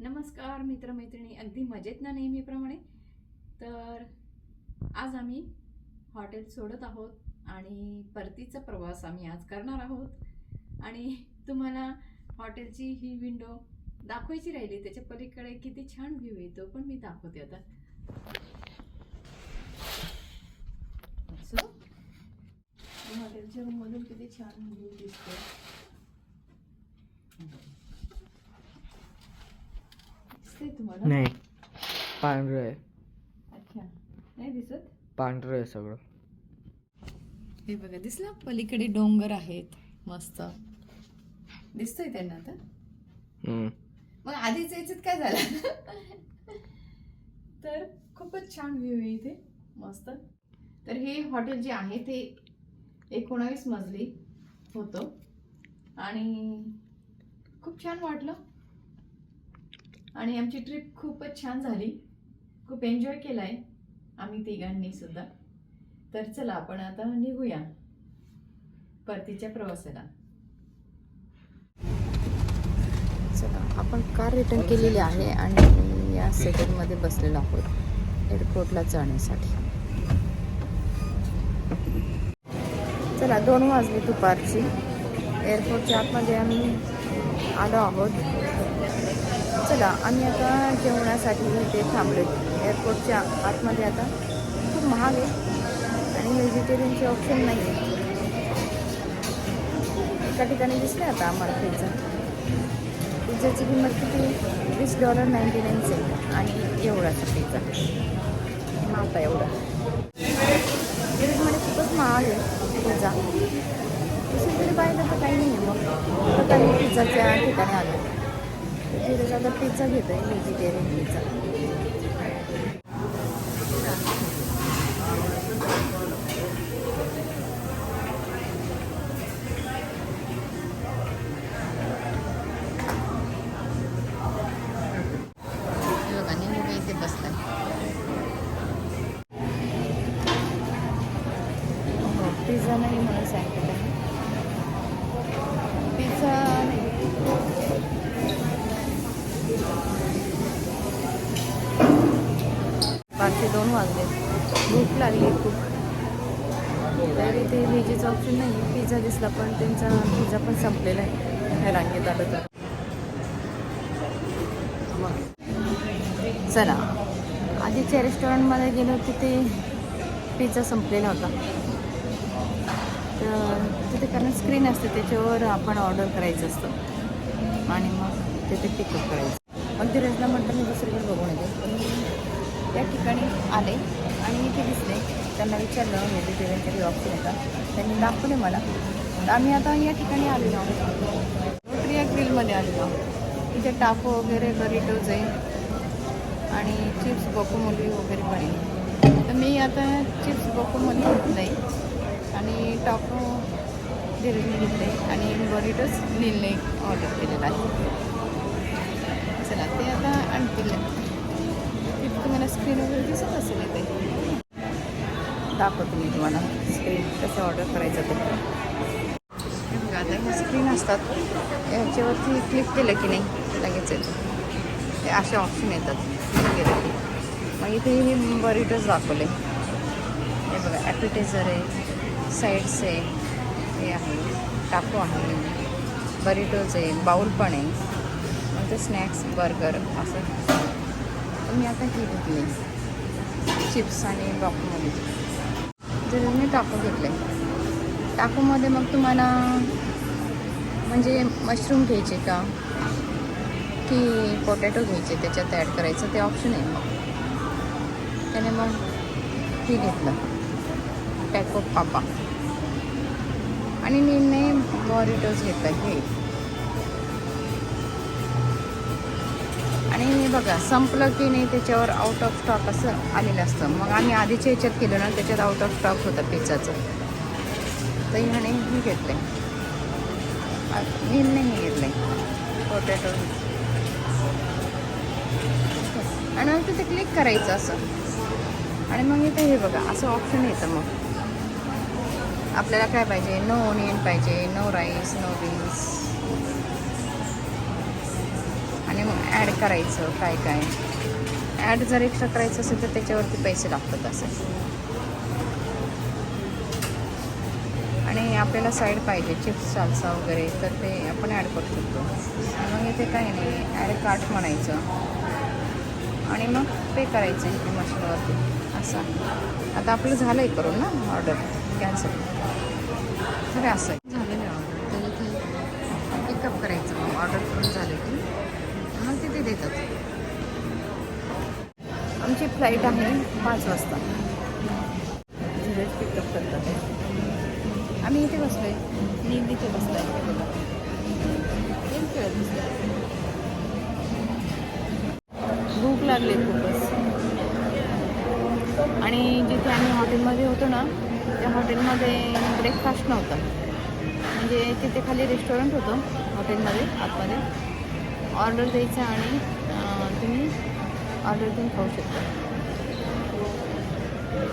नमस्कार मित्रमैत्रिणी. अगदी मजेत ना नेहमीप्रमाणे? तर आज आम्ही हॉटेल सोडत आहोत आणि परतीचा प्रवास आम्ही आज करणार आहोत. आणि तुम्हाला हॉटेलची ही विंडो दाखवायची राहिली त्याच्या पलीकडे किती छान व्ह्यू येतो पण मी दाखवते आता. सो हॉटेलच्या रूममधून किती छान व्ह्यू दिसतो दिसतंय तुम्हाला? नाही. पांढरं आहे. अच्छा. नाही दिसत? पांढरं आहे सगळं. हे बघा दिसलं? पलीकडे डोंगर आहेत. मस्त. दिसतंय त्यांना आता? हम्म. मग आधीच याच्यात काय झालं? तर खूपच छान व्ह्यू आहे इथे. मस्त. तर हे हॉटेल जे आहे ते एकोणावीस मजली होतं. आणि खूप छान वाटलं. आणि आमची ट्रिप खूपच छान झाली. खूप एन्जॉय केलाय आम्ही तिघांनी सुद्धा. तर चला आपण आता निघूया परतीच्या प्रवासाला. चला आपण कार रिटर्न केलेली आहे आणि या सेकंडमध्ये बसलेलो आहोत एअरपोर्टला जाण्यासाठी. चला दोन वाजले दुपारची. एअरपोर्टच्या आतमध्ये आम्ही आलो आहोत. चला आम्ही आता जेवणासाठी इथे थांबलो एअरपोर्टच्या आतमध्ये आता. खूप महाग आहे. आणि व्हेजिटेरियनचे ऑप्शन नाही आहे एका ठिकाणी दिसले आता आम्हाला पिझ्झा पिझ्झाची किंमत किती? वीस डॉलर नाईन्टी नाईन सेंट आणि एवढाचा पिझ्झा माप आहे एवढा. मध्ये खूपच महाग आहे पिझ्झा तरी पाहिजे तर काही नाही आहे मग. तर काही पिझ्झाच्या ठिकाणी आलो तिथे आता पिझ्झा घेतो आहे व्हेजिटेरियन पिझ्झा वाजले. भूक लागली खूप. तर इथे व्हेजेचं ऑप्शन नाही पिझ्झा दिसला पण त्यांचा पिझ्झा पण संपलेला आहे. ह्या रांगेत आलं तर. चला. आधीच्या रेस्टॉरंटमध्ये गेलो तिथे पिझ्झा संपलेला होता. तर तिथे कारण स्क्रीन असते त्याच्यावर आपण ऑर्डर करायचं असतं. आणि मग तिथे पिकअप करायचं. मग ते रजला म्हटलं मी दुसरीकडे बघून येते. त्या ठिकाणी आले आणि इथे दिसले. त्यांना विचारलं व्हेजिटेरियन काही ऑप्शन आहे का? त्यांनी दाखवले मला. आम्ही आता या ठिकाणी आलेलो आहोत. रोटरिया ग्रिलमध्ये आलेलो आहोत. इथे टाको वगैरे बरिटोज आहे आणि चिप्स बोकोमोली वगैरे पण आहे. तर मी आता चिप्स बोकोमोली घेतलं आहे आणि टाको डिरेक्टली घेतलं आहे आणि बरिटोज नीलने ऑर्डर केलेला आहे. चला ते आता आणतील तुम्हाला स्क्रीन वगैरे दिसत असेल ते दाखवतो मी तुम्हाला. स्क्रीन कसं ऑर्डर करायचं ते. हे बघा आता ह्या स्क्रीन असतात. ह्याच्यावरती क्लिक केलं की नाही लगेच येतं. हे असे ऑप्शन येतात. केलं की. मग इथे हे बरिटोज दाखवले. हे बघा ॲपिटेझर आहे साईड्स आहे हे आहे टाको आहे बरिटोज आहे बाऊल पण आहे. मग ते स्नॅक्स बर्गर असं. मी आता ही घेतली चिप्स आणि बॉक्समध्ये जर मी टाकू घेतले टाकूमध्ये मग तुम्हाला म्हणजे मशरूम घ्यायचे का? की पोटॅटो घ्यायचे त्याच्यात ॲड करायचं? ते ऑप्शन आहे मग. त्याने मग हे घेतलं. टॅको पापा आणि निर्णय बॉरिटोज घेतलं. हे. आणि बघा संपलं की नाही त्याच्यावर आउट ऑफ स्टॉक असं आलेलं असतं. मग आम्ही आधीच्या ह्याच्यात केलं ना त्याच्यात आउट ऑफ स्टॉक होतं पिझ्झाचं. तर ह्याने मी घेतलं आहे मी हे घेतलं आहे पोटॅटो आणि मग तिथे क्लिक करायचं असं. आणि मग इथे हे बघा असं ऑप्शन येतं मग. आपल्याला काय पाहिजे? नो ओनियन पाहिजे नो राईस नो बीन्स आणि मग ॲड करायचं काय काय. ॲड जर एक्स्ट्रा करायचं असेल तर त्याच्यावरती पैसे लागतात असं. आणि आपल्याला साईड पाहिजे चिप्स सालसा वगैरे तर ते आपण ॲड करू शकतो. मग इथे काही नाही ॲड कार्ट म्हणायचं. आणि मग पे करायचं इथे मशीनवरती. असं. आता आपलं झालं आहे करून ना ऑर्डर कॅन्सल तर असं आहे. झालेलं ऑर्डर तर इथे पिकअप करायचं. मग ऑर्डर करून झालं येतात. आमची फ्लाईट आहे पाच वाजता. पिकअप करतात आम्ही इथे बसलोय. मी इथे बसलोय. गेम भूक लागली खूपच. आणि जिथे आम्ही हॉटेलमध्ये होतो ना त्या हॉटेलमध्ये ब्रेकफास्ट नव्हता. म्हणजे तिथे खाली रेस्टॉरंट होतं हॉटेलमध्ये आतमध्ये. ऑर्डर द्यायचं आणि तुम्ही ऑर्डर देऊन खाऊ शकता.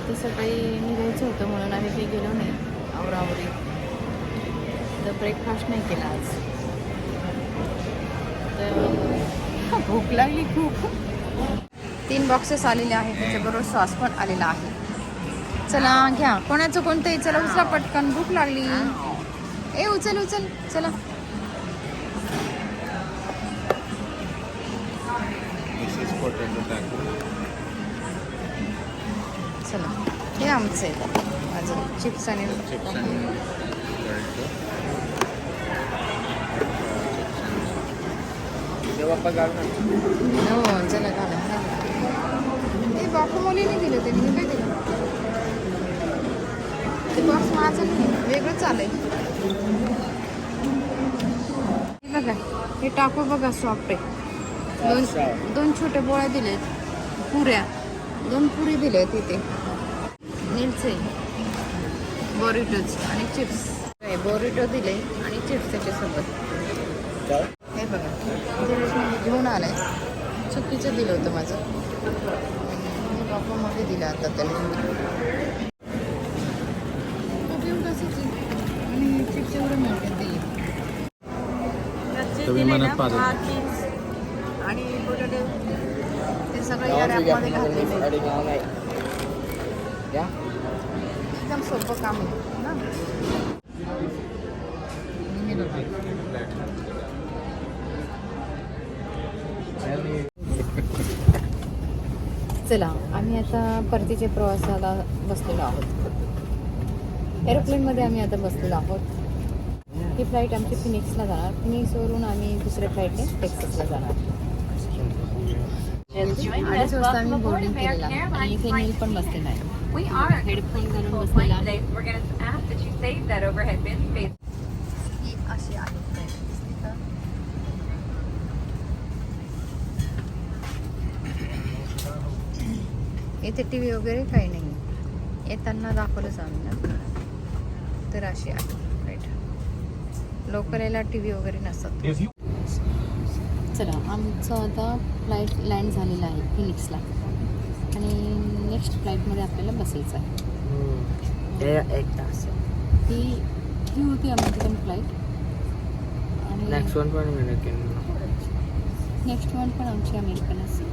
तर सकाळी निघायचं होतं म्हणून आम्ही ते गेलो नाही आवरावरी तर ब्रेकफास्ट नाही केला आज. तर भूक लागली खूप. तीन बॉक्सेस आलेले आहेत त्याच्याबरोबर सॉस पण आलेला आहे. चला घ्या. कोणाचं कोणतंही चला उचला पटकन. भूक लागली. ए उचल उचल. चला. आमचं. आहे माझं चिप्स आणि हो चला घाला ते बापू मुलीने दिलं त्यांनी काय दिलं? ते बॉक्स माझं नाही वेगळं चालेल हे बघा हे टाकू बघा सॉफ्ट आहे. दोन दोन छोट्या पोळ्या दिलेत. पुऱ्या. दोन पुरी दिल्या तिथे नीलचे बोरिटोज आणि चिप्स बोरिटो दिले आणि चिप्स त्याच्यासोबत. हे बघा. म्हणजे घेऊन आलाय चुकीचं दिलं होतं माझं. हे बापा मध्ये दिलं आता त्याने. खूप एवढं असायची. आणि चिप्स एवढं मिळतात ते. आणि पोटॅटो ते सगळं या रॅपमध्ये घातलेलं आहे. एकदम सोपं काम आहे ना. चला आम्ही आता परतीच्या प्रवासाला बसलेलो आहोत. एरोप्लेनमध्ये आम्ही आता बसलेलो आहोत. ही फ्लाईट आमची फिनिक्सला जाणार. फिनिक्सवरून आम्ही दुसऱ्या फ्लाईटने टेक्सासला जाणार. अडीच वाजता आम्ही बोर्डिंग केलेला आहे. आणि इथे नील पण बसलेला आहे. We are. Today. We're going to ask that you save that overhead bin space. ही अशी? इथे टी व्ही वगैरे काही नाही. येताना दाखवलंच आम्ही ना. तर अशी आहे. फ्लाईट लोकल याला टी व्ही वगैरे नसतात. चला आमचं आता फ्लाईट लँड झालेलं आहे फिनिक्सला आणि नेक्स्ट फ्लाईटमध्ये आपल्याला बसायचं आहे. एक तास. ही ही होती अमेरिकन फ्लाईट? आणि नेक्स्ट वन पण अमेरिकन. नेक्स्ट वन पण आमची अमेरिकन असेल.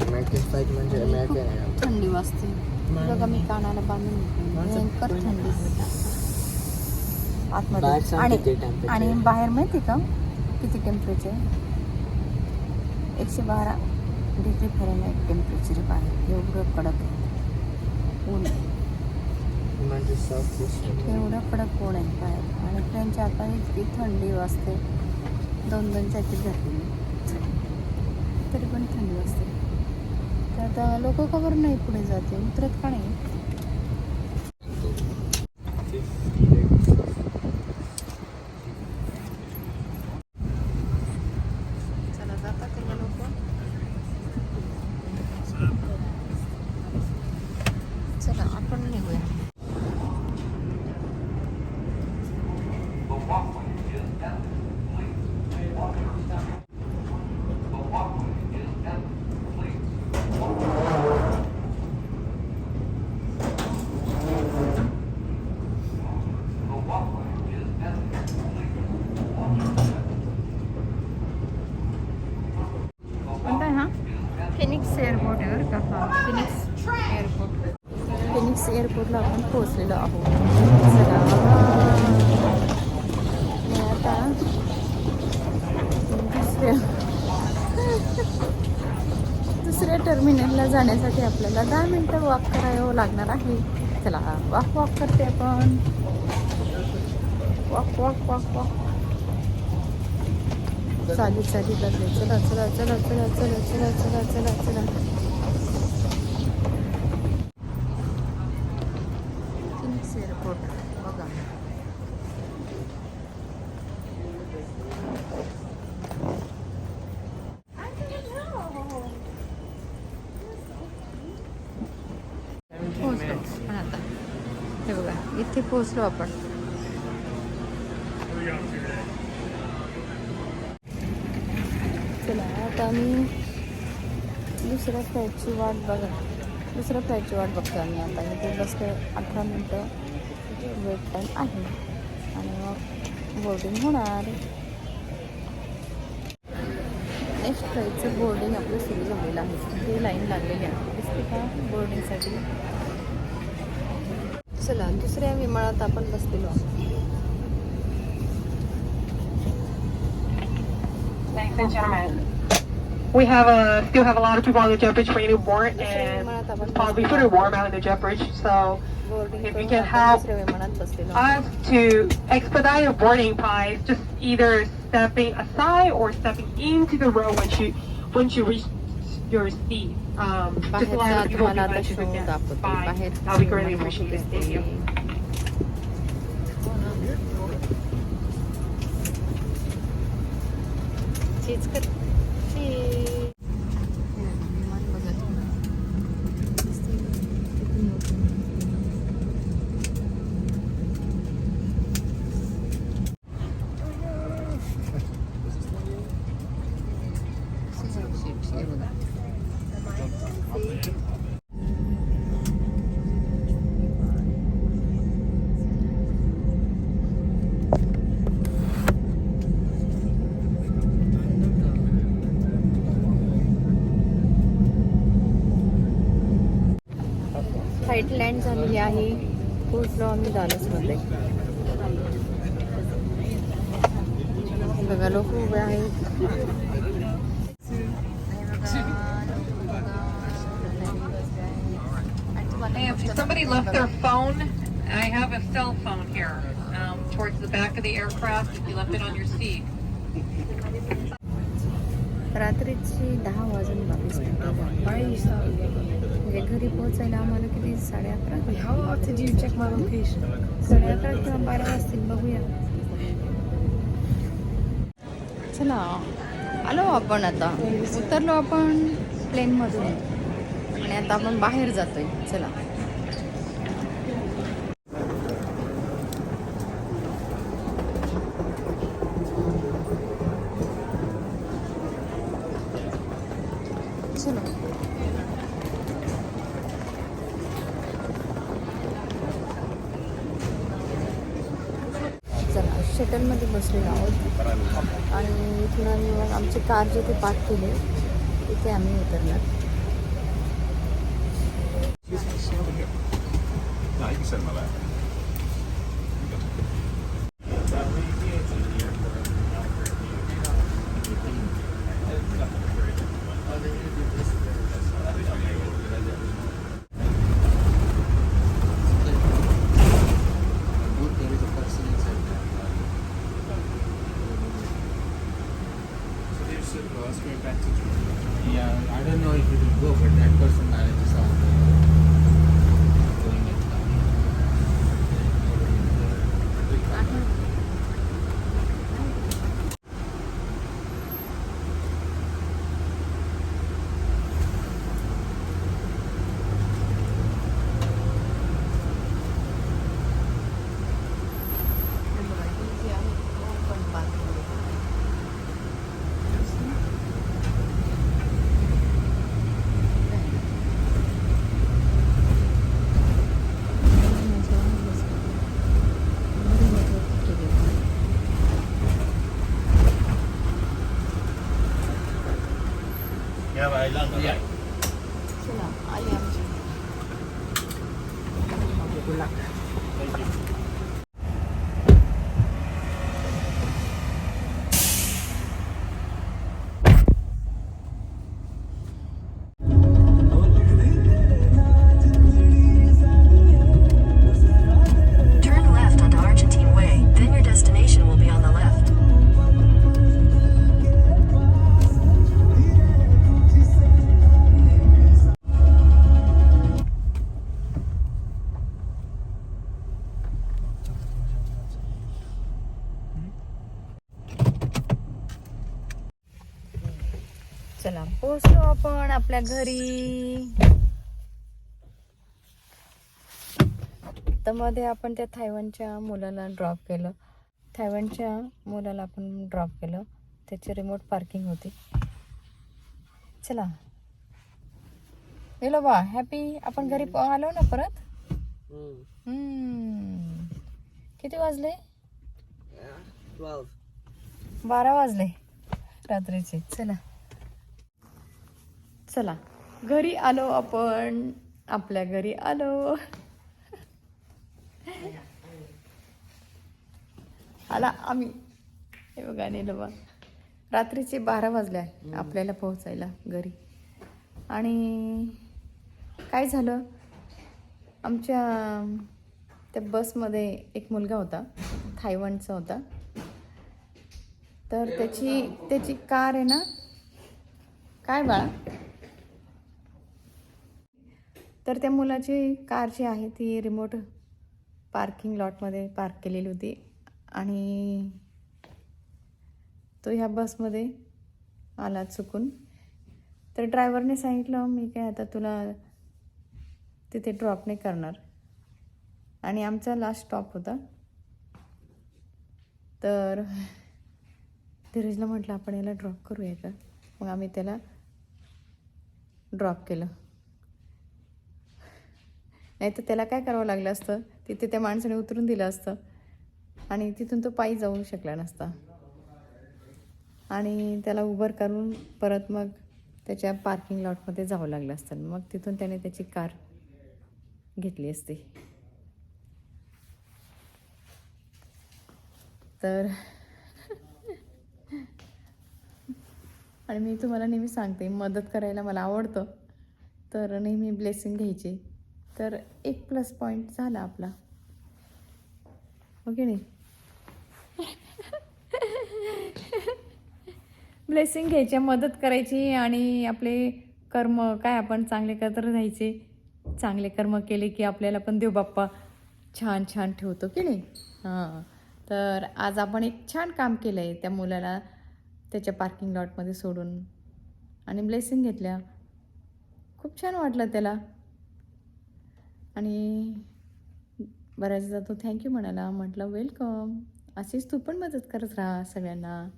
American flight. म्हणजे अमेरिकन थंडी वाजते. बघा मी कानाला बांधून. भयंकर थंडी आतमध्ये. आणि आणि. बाहेर माहिती का किती टेम्परेचर एकशे बारा. डिग्री फॅरेनहाईट टेम्परेचर आहे एवढं कडक आहे. ऊन एवढं कडक ऊन आहे बाहेर. आणि ट्रेनच्या आता इतकी थंडी वाजते. दोन दोन जॅकेट घातली. तरी पण थंडी वाजते. तर आता लोक खबर नाही पुढे जाते उतरत का नाही? फिनिक्स एअरपोर्ट का? हा फिनिक्स एअरपोर्ट फिनिक्स एअरपोर्टला आपण पोहोचलेलो आहोत. टर्मिनलला जाण्यासाठी आपल्याला दहा मिनटं वॉक करावं लागणार आहे. चला वॉक वॉक करते आपण. वॉक वॉक वॉक वॉक चाली चाली लागले चला चला चला चला चला चला चला चला चला फिनिक्स एअरपोर्ट बघा पोहोचलो पण आता हे बघा इथे पोहोचलो आपण. चला आता आम्ही दुसऱ्या फ्लाईटची वाट बघा दुसऱ्या फ्लाईटची वाट बघतो आम्ही आता. इथे बस अठरा मिनटं वेट टाईम आहे. आणि मग बोर्डिंग होणार. नेक्स्ट फ्लाईटचं बोर्डिंग आपलं सुरू झालेलं आहे. ते लाईन लागलेली आहे. दिसते का? बोर्डिंगसाठी चला दुसऱ्या विमानात आपण बसलेलो आहोत Ladies and gentlemen, we have a still have a lot of people on the jet bridge waiting to board, and it's probably pretty warm out in the jet bridge. So, boarding If we करून can आपण help दुसऱ्या विमानात बसलेलो आहोत. us to expedite your boarding price, just either stepping aside or stepping into the row once you once you reach your seat. um, bakit sa Tumanata Show dapat? Bakit? How we currently appreciate this day. Flight land झालेली आहे पोचलो आम्ही दालसमध्ये बघा लोक उभे आहेत Hey, if somebody left their phone, I have a cell phone here um, towards the back of the aircraft. If you left it on your seat. रात्रीची दहा वाजून बावीस मिनिटं म्हणजे घरी पोहोचायला आम्हाला किती? साडे अकरा? साडे अकरा किंवा बारा वाजतील बघूया. चला. आलो आपण आता. उतरलो आपण प्लेनमधून आणि आता आपण बाहेर जातोय. चला. कार जिथे पार्क केली तिथे आम्ही उतरणार चला आली आमची चला पोचलो आपण आपल्या घरी. तर मध्ये आपण त्या थायवनच्या मुलाला ड्रॉप केलं. थायवनच्या मुलाला आपण ड्रॉप केलं. त्याची रिमोट पार्किंग होती. चला. गेलो बा हॅपी आपण घरी आलो ना परत? हम्म. किती वाजले? बारा वाजले रात्रीचे. चला. चला. घरी आलो आपण. आपल्या घरी आलो. आला आम्ही. हे बघा नेलं बा रात्रीचे बारा वाजल्या आपल्याला पोहोचायला घरी. आणि काय झालं? आमच्या त्या बसमध्ये एक मुलगा होता थायवनचा होता. तर त्याची त्याची कार आहे ना? काय बाळा? तर त्या मुलाची कार जी आहे ती रिमोट पार्किंग लॉटमध्ये पार्क केलेली होती. आणि तो ह्या बसमध्ये आला चुकून. तर ड्रायव्हरने सांगितलं मी काय आता तुला तिथे ड्रॉप नाही करणार. आणि आमचा लास्ट स्टॉप होता. तर धीरजला म्हटलं आपण याला ड्रॉप करूया का? मग आम्ही त्याला ड्रॉप केलं. नाही तर त्याला काय करावं लागलं असतं? तिथे त्या माणसाने उतरून दिलं असतं. आणि तिथून तो पायी जाऊ शकला नसता. आणि त्याला उबर करून परत मग त्याच्या पार्किंग लॉटमध्ये जावं लागलं असतं. मग तिथून त्याने त्याची कार घेतली असती. तर आणि मी तुम्हाला नेहमी सांगते मदत करायला मला आवडतं. तर नेहमी ब्लेसिंग घ्यायची. तर एक प्लस पॉईंट झाला आपला. हो ओके नाही? ब्लेसिंग घ्यायची मदत करायची आणि आपले कर्म काय आपण चांगले करत राहायचे चांगले कर्म केले की आपल्याला पण देव बाप्पा छान छान ठेवतो की नाही? हां. तर आज आपण एक छान काम केलं आहे त्या मुलाला त्याच्या पार्किंग लॉटमध्ये सोडून. आणि ब्लेसिंग घेतल्या. खूप छान वाटलं त्याला. आणि बऱ्याचदा तो थँक्यू म्हणाला म्हटलं वेलकम अशीच तू पण मदत करत राहा सगळ्यांना.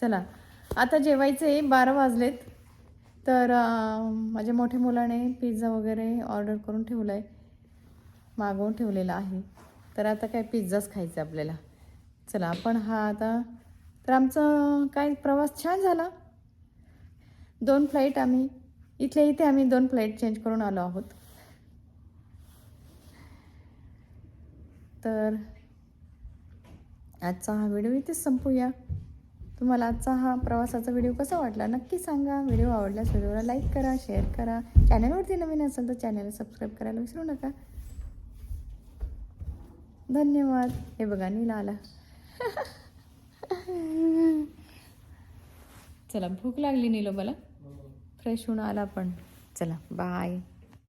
चला आता जेवायचं आहे बारा वाजलेत. तर माझ्या मोठ्या मुलाने पिझ्झा वगैरे ऑर्डर करून ठेवला आहे मागवून ठेवलेला आहे. तर आता काय पिझ्झाच खायचा आहे आपल्याला. चला आपण हा आता तर आमचं काय प्रवास छान झाला. दोन फ्लाईट आम्ही इथल्या इथे आम्ही दोन फ्लाईट चेंज करून आलो आहोत. तर आजचा हा व्हिडिओ इथेच संपूया. तुम्हाला आजचा हा प्रवासाचा व्हिडिओ कसा वाटला नक्की सांगा. व्हिडिओ आवडल्यास व्हिडिओला लाईक करा शेअर करा. चॅनलवरती नवीन असेल तर चॅनलला सबस्क्राईब करायला विसरू नका. धन्यवाद. हे बघा नीला आला. चला भूक लागली नीलो मला. फ्रेश होऊन आला पण चला बाय